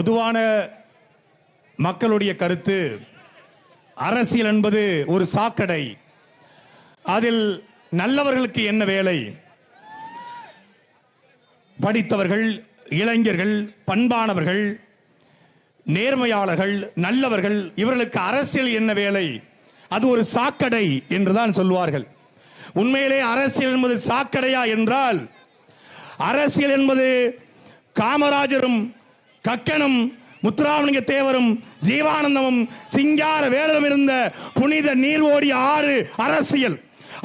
பொதுவான மக்களுடைய கருத்து அரசியல் என்பது ஒரு சாக்கடை. அதில் நல்லவர்களுக்கு என்ன வேலை? படித்தவர்கள் இளைஞர்கள் பண்பானவர்கள் நேர்மையாளர்கள் நல்லவர்கள் இவர்களுக்கு அரசியல் என்ன வேலை? அது ஒரு சாக்கடை என்றுதான் சொல்வார்கள். உண்மையிலே அரசியல் என்பது சாக்கடையா என்றால் அரசியல் என்பது காமராஜரும் கக்கனும் முத்துராமலிங்க தேவரும் ஜீவானந்தமும் சிங்கார வேலரும் இருந்த புனித நீர் ஓடிய ஆறு அரசியல்.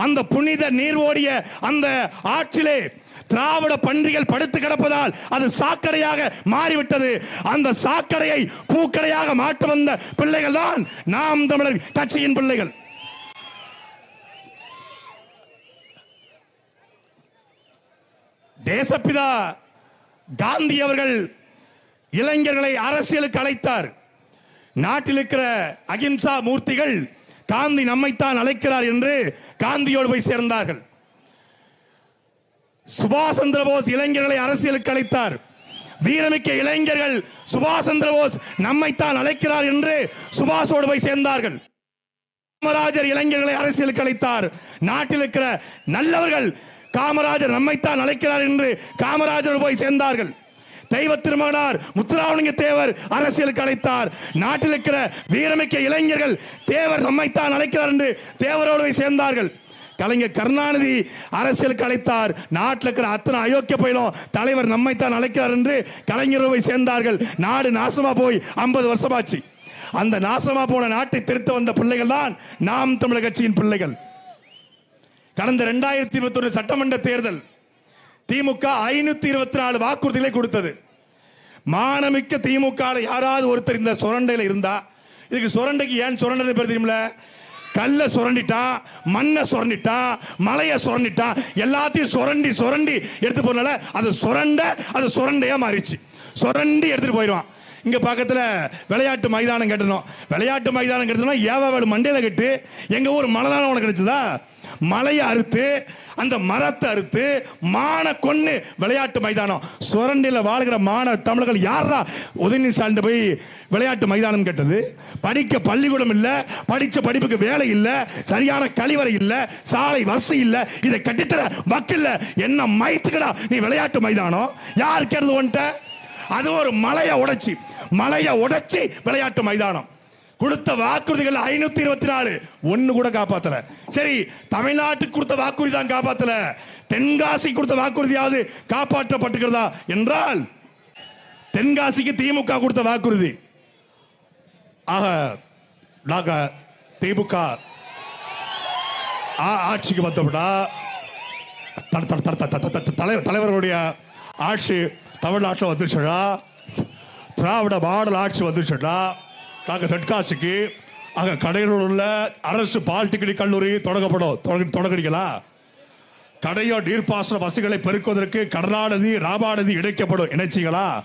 அந்த புனித நீர் ஓடிய அந்த ஆற்றிலே திராவிட பன்றிகள் படுத்து கிடப்பதால் அது சாக்கடையாக மாறிவிட்டது. அந்த சாக்கடையை பூக்கடையாக மாற்ற வந்த பிள்ளைகள் தான் நாம் தமிழர் கட்சியின் பிள்ளைகள். தேசப்பிதா காந்தி அவர்கள் இளைஞர்களை அரசியலுக்கு அழைத்தார். நாட்டில் இருக்கிற அகிம்சா மூர்த்திகள் காந்தி நம்மைத்தான் அழைக்கிறார் என்று காந்தியோடு போய் சேர்ந்தார்கள். சுபாஷ் சந்திர போஸ் இளைஞர்களை அரசியலுக்கு அழைத்தார். வீரமிக்க இளைஞர்கள் சுபாஷ் சந்திர போஸ் நம்மைத்தான் அழைக்கிறார் என்று சுபாஷோடு போய் சேர்ந்தார்கள். காமராஜர் இளைஞர்களை அரசியலுக்கு அழைத்தார். நாட்டில் இருக்கிற நல்லவர்கள் காமராஜர் நம்மைத்தான் அழைக்கிறார் என்று காமராஜர் போய் சேர்ந்தார்கள். தெய்வ திருமகனார் முத்துராமலிங்க தேவர் அரசியலுக்கு அழைத்தார். நாட்டில் இருக்கிற வீரமிக்க இளைஞர்கள் தேவர் நம்மைத்தான் அழைக்கிறார் என்று தேவரோடு போய் சேர்ந்தார்கள். கலைஞர் கருணாநிதி அரசியலுக்கு அழைத்தார். நாட்டில் இருக்கிற அத்தனை அயோக்கிய பயிலும் தலைவர் நம்மைத்தான் அழைக்கிறார் என்று கலைஞர் போய் சேர்ந்தார்கள். நாடு நாசமா போய் ஐம்பது வருஷமாச்சு. அந்த நாசமா போன நாட்டை திருத்த வந்த பிள்ளைகள் தான் நாம் தமிழர் கட்சியின் பிள்ளைகள். கடந்த இரண்டாயிரத்தி இருபத்தி ஒன்று சட்டமன்ற தேர்தல் திமுக ஐநூத்தி இருபத்தி நாலு வாக்குறுதிகளை கொடுத்தது. மானமிக்க திமுக யாராவது ஒருத்தர் இந்த சுரண்டையில் இருந்தா இதுக்கு சுரண்டைக்கு ஏன் சுரண்டை பேர் தெரியுமில கல்ல சுரண்டிட்டான் மண்ணை சுரண்டிட்டான் மலையை சுரண்டிட்டான் எல்லாத்தையும் சுரண்டி சுரண்டி எடுத்து போனால அது சுரண்ட அது சுரண்டையா மாறிச்சு சுரண்டி எடுத்துட்டு போயிடுவான். இங்க பக்கத்துல விளையாட்டு மைதானம் கட்டணும் விளையாட்டு மைதானம் கட்டணும் ஏவாவேடு மண்டையில கட்டு எங்க ஊர் மலை தானே உனக்கு கிடைச்சதா? மலையை அறுத்து அந்த மரத்தை அறுத்து மான கொண்டு விளையாட்டு மைதானம். சுரண்டில வாழ்கிற மான தமிழர்கள் யாரா உதயநிதி ஸ்டாலின் போய் விளையாட்டு மைதானம் கேட்டது? படிக்க பள்ளிக்கூடம் இல்லை படித்த படிப்புக்கு வேலை இல்லை சரியான கழிவறை இல்லை சாலை வசதி இல்லை இதை கட்டித்தர மக்கள் என்ன மைத்துக்கடா நீ விளையாட்டு மைதானம்? யார் கேட்டது ஒன்ட்ட அது ஒரு மலையை உடைச்சி மலையை உடைச்சி விளையாட்டு மைதானம். கொடுத்த வாக்குறுதிகள் ஐநூத்தி இருபத்தி நாலு. ஒன்னு கூட காப்பாத்தல. சரி தமிழ்நாட்டுக்கு கொடுத்த வாக்குறுதி தான் காப்பாத்தல. தென்காசி கொடுத்த வாக்குறுதியாவது காப்பாற்றப்பட்டுகிறதா என்றால் தென்காசிக்கு திமுக கொடுத்த வாக்குறுதி. ஆக நாங்க திமுக ஆ- ஆட்சிக்கு வந்தோம்னா த- த- தலைவர் தலைவர்களுடைய ஆட்சி தமிழ்நாட்டில் வந்துச்சுடா திராவிட மாடல் ஆட்சி வந்துச்சுடா நாங்கள் தென்காசிக்கு அங்கே கடையில் உள்ள அரசு பாலிடெக்னிக் கல்லூரி தொடங்கப்படும். தொடங்க தொடங்குறீங்களா? கடையோ நீர்ப்பாசன வசதிகளை பெருக்குவதற்கு கருணாநிதி ராமாநதி இணைக்கப்படும். இணைச்சிகளா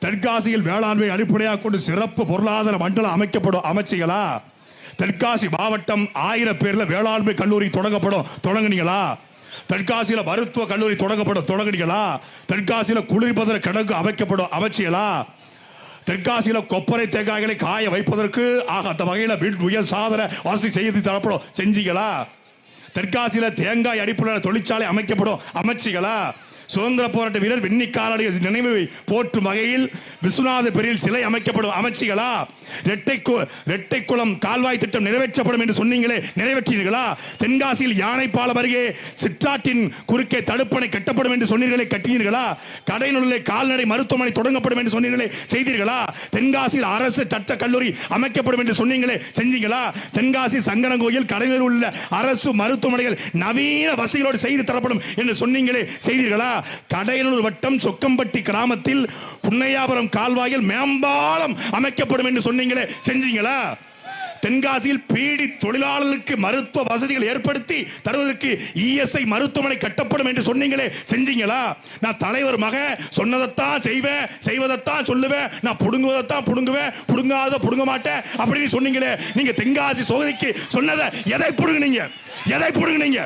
தென்காசியில் வேளாண்மை அடிப்படையாக கொண்டு சிறப்பு பொருளாதார மண்டலம் அமைக்கப்படும். அமைச்சிகளா தென்காசி மாவட்டம் ஆயிரம் பேர்ல வேளாண்மை கல்லூரி தொடங்கப்படும். தொடங்குனீங்களா? தென்காசியில மருத்துவ கல்லூரி தொடங்கப்படும். தொடங்குனீங்களா? தென்காசியில குளிர்பதன கிடங்கு அமைக்கப்படும். அமைச்சிகளா தெற்காசியில கொப்பரை தேங்காய்களை காய வைப்பதற்கு ஆக அந்த வகையில வீட்டு உயர் சாதன வசதி செய்து தரப்படும். செஞ்சீங்களா? தெற்காசியில தேங்காய் அடிப்படையில் தொழிற்சாலை அமைக்கப்படும். அமைச்சிகளா சுதந்திர போராட்ட வீரர் வெண்ணி காலடைய போற்றும் வகையில் விஸ்வநாத பெரியில் சிலை அமைக்கப்படும் அமைச்சிகளா? ரெட்டை ரெட்டைக்குளம் கால்வாய் திட்டம் நிறைவேற்றப்படும் என்று சொன்னீங்களே நிறைவேற்றினீர்களா? தென்காசியில் யானைப்பாலம் அருகே சிற்றாற்றின் குறுக்கே தடுப்பணை கட்டப்படும் என்று சொன்னீர்களே கட்டினீர்களா? கடையினுள்ளே கால்நடை மருத்துவமனை தொடங்கப்படும் என்று சொன்னீர்களே செய்தீர்களா? தென்காசியில் அரசு சட்ட கல்லூரி அமைக்கப்படும் என்று சொன்னீங்களே செஞ்சீங்களா? தென்காசி சங்கரங்கோயில் கடையில் உள்ள அரசு மருத்துவமனைகள் நவீன வசதிகளோடு செய்து தரப்படும் என்று சொன்னீங்களே செய்தீர்களா? கடையனூர் வட்டம் சொக்கம்பட்டி கிராமத்தில் புன்னையாபுரம் கால்வாயில் மேம்பாலம் அமைக்கப்படும் என்று சொன்னீங்களே செஞ்சீங்களா? தென்காசியில் பீடி தொழிலாளர்களுக்கு மருத்துவ வசதிகள் ஏற்படுத்தி தருவதற்கு இஎஸ்ஐ மருத்துவமனை கட்டப்படும் என்று சொன்னீங்களே செஞ்சீங்களா? நான் தலைவர் மக சொன்னதைத்தான் செய்வேன் செய்வதைத்தான் சொல்லுவேன் நான் புடுங்குவதைத்தான் புடுங்குவேன் புடுங்காத புடுங்க மாட்டேன் அப்படின்னு சொன்னீங்களே நீங்க தென்காசி சோதனைக்கு சொன்னதை எதை புடுங்குனீங்க? எதை புடுங்குனீங்க?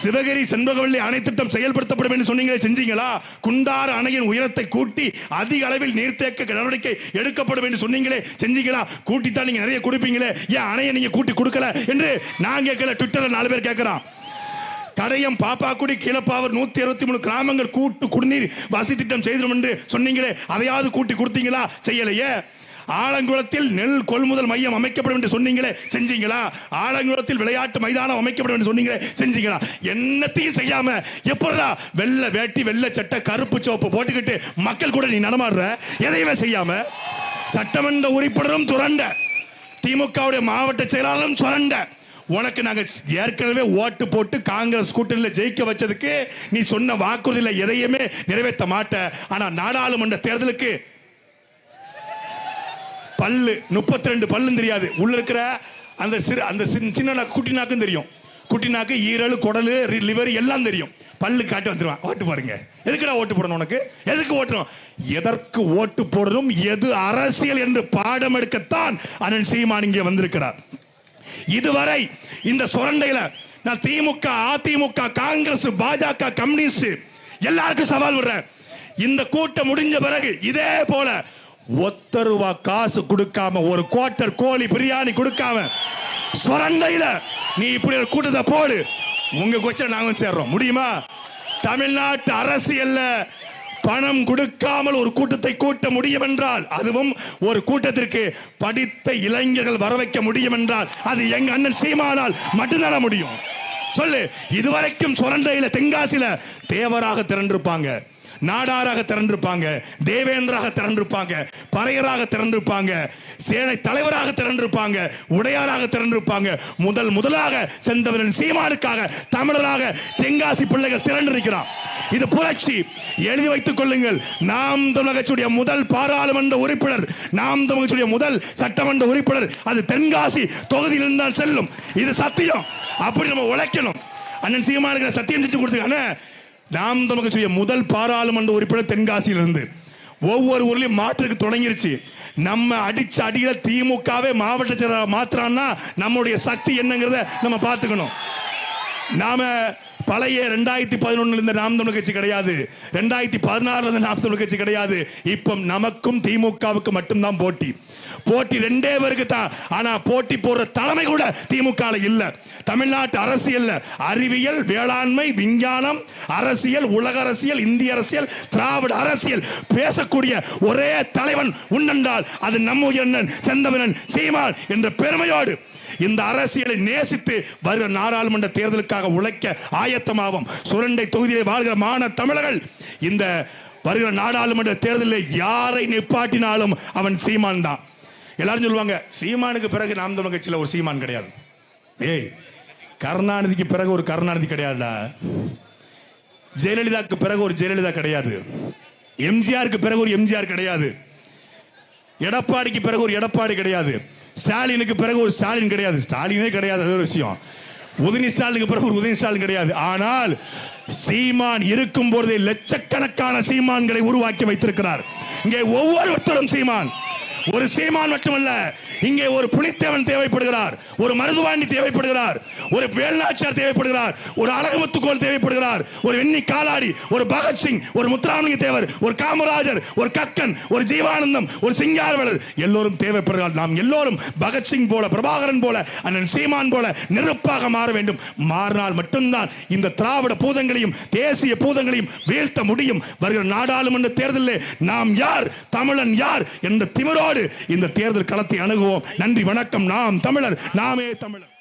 சிவகிரி செண்பகவல்லி அணை திட்டம் செயல்படுத்தப்படும் என்று சொன்னீங்களே செஞ்சீங்களா? குண்டாறு அணையின் உயரத்தை கூட்டி அதிக அளவில் நீர்த்தேக்க நடவடிக்கை எடுக்கப்படும் என்று சொன்னீங்களே செஞ்சீங்களா? கூட்டித்தான் நீங்க நிறைய கொடுப்பீங்களே ஏன் அணையை நீங்க கூட்டி கொடுக்கல என்று நான் கேட்கல ட்விட்டர்ல நாலு பேர் கேட்கிறான். கடையம் பாப்பாக்குடி கீழப்பாவர் நூத்தி அறுபத்தி மூணு கிராமங்கள் கூட்டு குடிநீர் வசதி திட்டம் செய்திடும் என்று சொன்னீங்களே அதையாவது கூட்டி கொடுத்தீங்களா? செய்யலையே. ஆலங்குளத்தில் நெல் கொள்முதல் மையம் அமைக்கப்படும் என்று சொன்னீங்களே செஞ்சீங்களா? ஆலங்குளத்தில் விளையாட்டு மைதானம் அமைக்கப்படும் என்று சொன்னீங்களே செஞ்சீங்களா? என்னத்தையும் செய்யாம எப்படா வெள்ளை வேட்டி வெள்ளை சட்டை கருப்பு சோப்பு போட்டுக்கிட்டு மக்கள் கூட நீ நடமாடுற? எதையுமே செய்யாம? சட்டமன்ற உறுப்பினரும் துரண்ட திமுகவுடைய மாவட்ட செயலாளரும் சுரண்ட. உனக்கு நாங்க ஏற்கனவே ஓட்டு போட்டு காங்கிரஸ் கூட்டணியில் ஜெயிக்க வச்சதுக்கு நீ சொன்ன வாக்குறுதியில் எதையுமே நிறைவேற்ற மாட்ட. ஆனா நாடாளுமன்ற தேர்தலுக்கு பல்லு முப்பத்தி ரெண்டு பல்லும் தெரியாது. உள்ள இருக்கிற அந்த சிறு அந்த சின்ன- குட்டி நாக்கும் தெரியும். குட்டி நாக்கு ஈரல் குடலு லிவர் எல்லாம் தெரியும். பல்லு காட்டி வந்துடுவான் ஓட்டு போடுங்க. எதுக்குடா ஓட்டு போடணும் உனக்கு? எதுக்கு ஓட்டணும்? எதற்கு ஓட்டு போடணும் எது அரசியல் என்று பாடம் எடுக்கத்தான் அண்ணன் சீமான் இங்கே வந்திருக்கிறார். இதுவரை இந்த சுரண்டையில நான் திமுக அதிமுக காங்கிரஸ் பாஜக கம்யூனிஸ்ட் எல்லாருக்கும் சவால் விடுறேன். இந்த கூட்டம் முடிஞ்ச பிறகு இதே போல ஒத்த ரூபா காசு கொடுக்காம ஒரு குவார்டர் கோழி பிரியாணி கொடுக்காம சுரண்டையில நீ இப்படி ஒரு கூட்டத்தை போடு. உங்க கொச்சை நாங்க சேர்றோம். முடியுமா? தமிழ்நாட்டு அரசியல்ல பணம் கொடுக்காமல் ஒரு கூட்டத்தை கூட்ட முடியும் என்றால் அதுவும் ஒரு கூட்டத்திற்கு படித்த இளைஞர்கள் வர வைக்க முடியும் என்றால் அது எங்க அண்ணன் சீமானால் மட்டும்தான முடியும். சொல்லு இதுவரைக்கும் சுரண்டையில தென்காசியில தேவராக திரண்டிருப்பாங்க. நாடாராக திறந்திருப்பாங்க தேவேந்திராக திறந்திருப்பாங்க பறையராக திறந்திருப்பாங்க சேனை தலைவராக திறந்திருப்பாங்க உடையாராக திறந்திருப்பாங்க முதல் முதலாக சென்றவரின் சீமானுக்காக தமிழராக தென்காசி பிள்ளைகள் திரண்டிருக்கிறான் இது புரட்சி. எழுதி வைத்துக் கொள்ளுங்கள். நாம் தமிழகச்சுடைய முதல் பாராளுமன்ற உறுப்பினர் நாம் தமிழகச்சுடைய முதல் சட்டமன்ற உறுப்பினர் அது தென்காசி தொகுதியில் இருந்தால் செல்லும். இது சத்தியம். அப்படி நம்ம உழைக்கணும். அண்ணன் சீமானுக்கு சத்தியம் செஞ்சு கொடுத்துருக்காங்க நாம் தமிழகச்சுடைய முதல் பாராளுமன்ற உறுப்பினர் தென்காசியில் இருந்து ஒவ்வொரு ஊர்லயும் மாற்றுக்கு தொடங்கிருச்சு. நம்ம அடிச்ச அடியில திமுகவே மாவட்ட செயலாளர் மாத்துறான்னா நம்முடைய சக்தி என்னங்கிறத நம்ம பார்த்துக்கணும். நாம பழைய ரெண்டாயிரத்தி பதினொன்னுல இருந்த நாம் தமிழ் கட்சி கிடையாது. ரெண்டாயிரத்தி பதினாறுல இருந்த நாம் தமிழ் கட்சி கிடையாது. இப்போ நமக்கும் திமுகவுக்கு மட்டும்தான் போட்டி. போட்டி ரெண்டே பேருக்கு தான். ஆனா போட்டி போடுற தலைமை கூட திமுக இல்ல. தமிழ்நாட்டு அரசியல் அறிவியல் வேளாண்மை விஞ்ஞானம் அரசியல் உலக அரசியல் இந்திய அரசியல் திராவிட அரசியல் பேசக்கூடிய ஒரே தலைவன் உன்னென்றால் அது நம்ம அண்ணன் செந்தமிழன் சீமான் என்ற பெருமையோடு இந்த அரசியலை நேசித்து வருகிற நாடாளுமன்ற தேர்தலுக்காக உழைக்க ஆயத்தமாகும். சுரண்டை தொகுதியில் வாழ்கிற மாண தமிழர்கள் இந்த வருகிற நாடாளுமன்ற தேர்தலில் யாரை நிப்பாட்டினாலும் அவன் சீமான் தான். எல்லாரும் சொல்லுவாங்க சீமானுக்கு பிறகு நாம் தமிழ் கட்சியில் ஒரு சீமான் கிடையாது. ஏய் கருணாநிதிக்கு பிறகு ஒரு கருணாநிதி கிடையாதுடா. ஜெயலலிதாவுக்கு பிறகு ஒரு ஜெயலலிதா கிடையாது. எம்ஜிஆருக்கு பிறகு ஒரு எம்ஜிஆர் கிடையாது. எடப்பாடிக்கு பிறகு ஒரு எடப்பாடி கிடையாது. ஸ்டாலினுக்கு பிறகு ஒரு ஸ்டாலின் கிடையாது. ஸ்டாலினே கிடையாது அது ஒரு விஷயம். உதயநிதி ஸ்டாலினுக்கு பிறகு ஒரு உதயநிதி ஸ்டாலின் கிடையாது. ஆனால் சீமான் இருக்கும் பொழுதே லட்சக்கணக்கான சீமான்களை உருவாக்கி வைத்திருக்கிறார். இங்கே ஒவ்வொருத்தரும் சீமான். ஒரு சீமான் மட்டுமல்ல இங்கே ஒரு புலித்தேவன் தேவைப்படுகிறார் ஒரு மருதுவாண்டி தேவைப்படுகிறார் ஒரு வேல்நாச்சியார் தேவைப்படுகிறார் ஒரு அழகமுத்துக்கோள் தேவைப்படுகிறார் ஒரு வெண்ணி காலாடி ஒரு பகத்சிங் ஒரு முத்துராமலிங்க தேவர் ஒரு காமராஜர் ஒரு கக்கன் ஒரு ஜீவானந்தம் ஒரு சிங்காரவலர். எல்லோரும் தேவைப்படுகிறார். நாம் எல்லோரும் பகத்சிங் போல பிரபாகரன் போல அண்ணன் சீமான் போல நெருப்பாக மாற வேண்டும். மாறினால் மட்டும்தான் இந்த திராவிட பூதங்களையும் தேசிய பூதங்களையும் வீழ்த்த முடியும். வருகிற நாடாளுமன்ற தேர்தலில் நாம் யார் தமிழன் யார் என்ற திமிரோடு இந்த தேர்தல் களத்தை அணுகுவோம். நன்றி வணக்கம். நாம் தமிழர் நாமே தமிழர்.